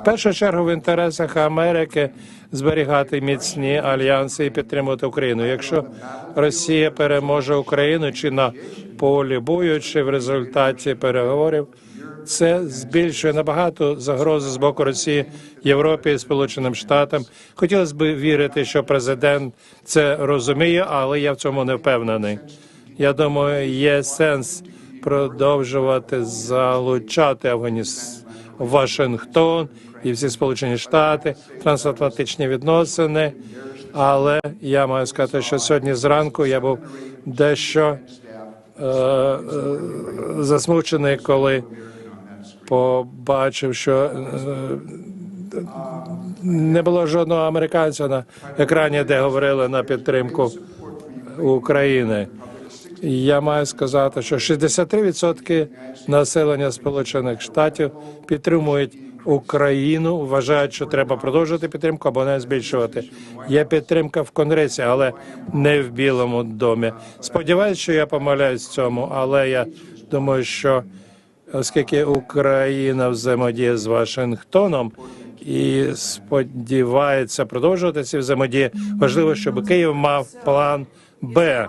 В першу чергу в інтересах Америки зберігати міцні альянси і підтримувати Україну. Якщо Росія переможе Україну чи на полі бою, чи в результаті переговорів, це збільшує набагато загрози з боку Росії, Європі і Сполученим Штатам. Хотілося б вірити, що президент це розуміє, але я в цьому не впевнений. Я думаю, є сенс продовжувати залучати Афганіс Вашингтон і всі Сполучені Штати, трансатлантичні відносини. Але я маю сказати, що сьогодні зранку я був дещо е, е, засмучений, коли побачив, що е, не було жодного американця на екрані, де говорили на підтримку України. Я маю сказати, що 63% населення Сполучених Штатів підтримують Україну, вважають, що треба продовжувати підтримку або не збільшувати. Є підтримка в Конгресі, але не в Білому домі. Сподіваюсь, що я помиляюсь в цьому, але я думаю, що оскільки Україна взаємодіє з Вашингтоном і сподівається продовжувати ці взаємодії, важливо, щоб Київ мав план Б